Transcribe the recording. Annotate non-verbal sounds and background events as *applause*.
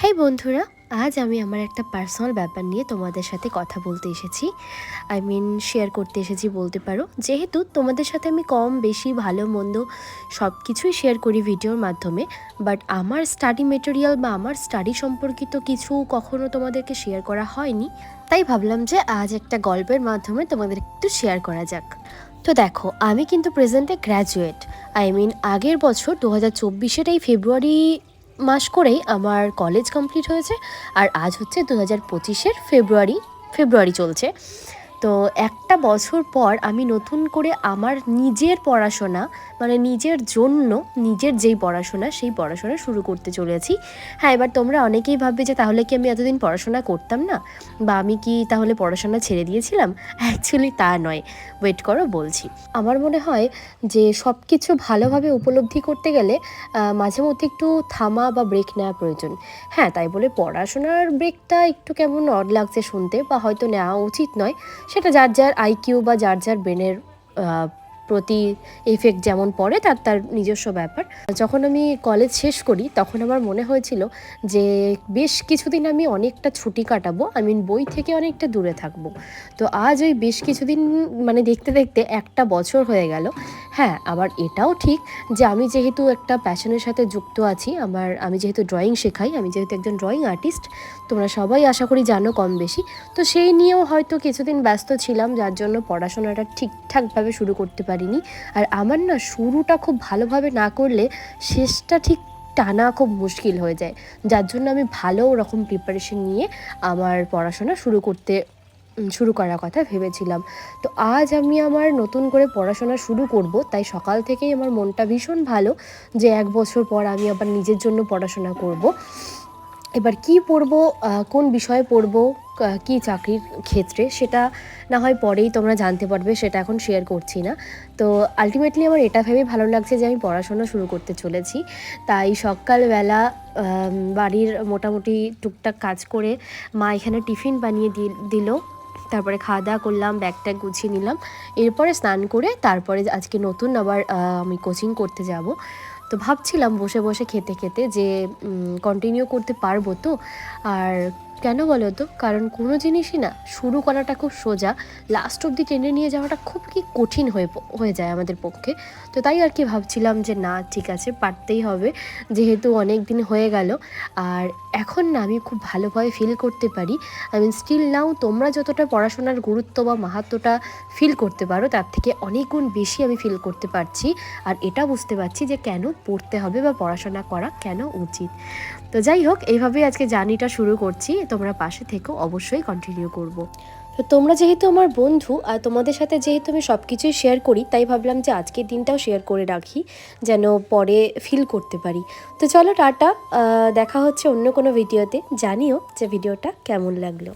হ্যাঁ বন্ধুরা, আজ আমি আমার একটা পার্সোনাল ব্যাপার নিয়ে তোমাদের সাথে কথা বলতে এসেছি। আই মিন শেয়ার করতে এসেছি বলতে পারো। যেহেতু তোমাদের সাথে আমি কম বেশি ভালো মন্দ সব কিছুই শেয়ার করি ভিডিওর মাধ্যমে বাট আমার স্টাডি মেটেরিয়াল বা আমার স্টাডি সম্পর্কিত কিছু কখনো তোমাদেরকে শেয়ার করা হয়নি, তাই ভাবলাম যে আজ একটা গল্পের মাধ্যমে তোমাদের একটু শেয়ার করা যাক। তো দেখো, আমি কিন্তু প্রেজেন্টে গ্র্যাজুয়েট আই মিন আগের বছর দু হাজার চব্বিশের এই ফেব্রুয়ারি মাস করেই আমার কলেজ কমপ্লিট হয়েছে। আর আজ হচ্ছে দু হাজার পঁচিশের ফেব্রুয়ারি ফেব্রুয়ারি চলছে। তো একটা বছর পর আমি নতুন করে আমার নিজের পড়াশোনা মানে নিজের জন্য, নিজের যেই পড়াশোনা, সেই পড়াশোনা শুরু করতে চলেছি। হ্যাঁ এবার তোমরা অনেকেই ভাববে যে, তাহলে কি আমি এতদিন পড়াশোনা করতাম না? বা, আমি কি তাহলে পড়াশোনা ছেড়ে দিয়েছিলাম? *laughs* অ্যাকচুয়ালি তা নয়। ওয়েট করো, বলছি। আমার মনে হয় যে সব কিছু ভালোভাবে উপলব্ধি করতে গেলে মাঝে মধ্যে একটু থামা বা ব্রেক নেওয়া প্রয়োজন। হ্যাঁ তাই বলে পড়াশোনার ব্রেকটা একটু কেমন অড লাগছে শুনতে বা হয়তো নেওয়া উচিত নয়। সেটা যার যার আইকিউ বা যার যার ব্রেনের প্রতি এফেক্ট যেমন পড়ে, তার তার নিজস্ব ব্যাপার। যখন আমি কলেজ শেষ করি, তখন আমার মনে হয়েছিল যে, বেশ কিছুদিন আমি অনেকটা ছুটি কাটাবো। আই মিন বই থেকে অনেকটা দূরে থাকব। তো আজ ওই বেশ কিছুদিন মানে দেখতে দেখতে একটা বছর হয়ে গেল। হ্যাঁ আবার এটাও ঠিক যে, আমি যেহেতু একটা প্যাশনের সাথে যুক্ত আছি, আমার, আমি যেহেতু ড্রয়িং শেখাই, আমি যেহেতু একজন ড্রয়িং আর্টিস্ট তোমরা সবাই আশা করি জানো কম বেশি। তো সেই নিয়েও হয়তো কিছুদিন ব্যস্ত ছিলাম, যার জন্য পড়াশোনাটা ঠিকঠাকভাবে শুরু করতে পারিনি। আর আমার না শুরুটা খুব ভালোভাবে না করলে শেষটা ঠিক টানা খুব মুশকিল হয়ে যায়। যার জন্য আমি ভালো রকম প্রিপারেশন নিয়ে আমার পড়াশোনা শুরু করতে শুরু করার কথা ভেবেছিলাম। তো আজ আমি আমার নতুন করে পড়াশোনা শুরু করব, তাই সকাল থেকেই আমার মনটা ভীষণ ভালো যে এক বছর পর আমি আবার নিজের জন্য পড়াশোনা করব। এবার কি পড়ব কোন বিষয়ে পড়ব কা- চাকরির ক্ষেত্রে, সেটা না হয় পরেই তোমরা জানতে পারবে, সেটা এখন শেয়ার করছি না। তো আলটিমেটলি আমার এটা ভেবেই ভালো লাগছে যে আমি পড়াশোনা শুরু করতে চলেছি। তাই সকালবেলা বাড়ির মোটামুটি টুকটাক কাজ করে মা এখানে টিফিন বানিয়ে দিল। তারপরে খাওয়া দাওয়া করলাম ব্যাগ ট্যাগ গুছিয়ে নিলাম। এরপরে স্নান করে তারপরে আজকে নতুন আবার আমি কোচিং করতে যাব। তো ভাবছিলাম বসে বসে খেতে খেতে যে কন্টিনিউ করতে পারব তো। আর কেন বলো তো? কারণ কোনো জিনিসই না, শুরু করাটা খুব সোজা লাস্ট অবধি টেনে নিয়ে যাওয়াটা খুব কি কঠিন হয়ে হয়ে যায় আমাদের পক্ষে। তো তাই আর কি ভাবছিলাম যে না, ঠিক আছে, পারতেই হবে। যেহেতু অনেক দিন হয়ে গেল, আর এখন না আমি খুব ভালোভাবে ফিল করতে পারি। আই মিন স্টিল নাও তোমরা যতটা পড়াশোনার গুরুত্ব বা মাহাত্মটা ফিল করতে পারো, তার থেকে অনেক গুণ বেশি আমি ফিল করতে পারছি। আর এটা বুঝতে পারছি যে কেন পড়তে হবে বা পড়াশোনা করা কেন উচিত। তো যাই হোক, এইভাবেই আজকে জার্নিটা শুরু করছি। তোমরা পাশে থেকেও অবশ্যই কন্টিনিউ করব। তো তোমরা যেহেতু আমার বন্ধু, আর তোমাদের সাথে যেহেতু আমি সব কিছুই শেয়ার করি, তাই ভাবলাম যে আজকের দিনটাও শেয়ার করে রাখি, যেন পরে ফিল করতে পারি। তো চলো টাটা দেখা হচ্ছে অন্য কোনো ভিডিওতে জানিও যে ভিডিওটা কেমন লাগল।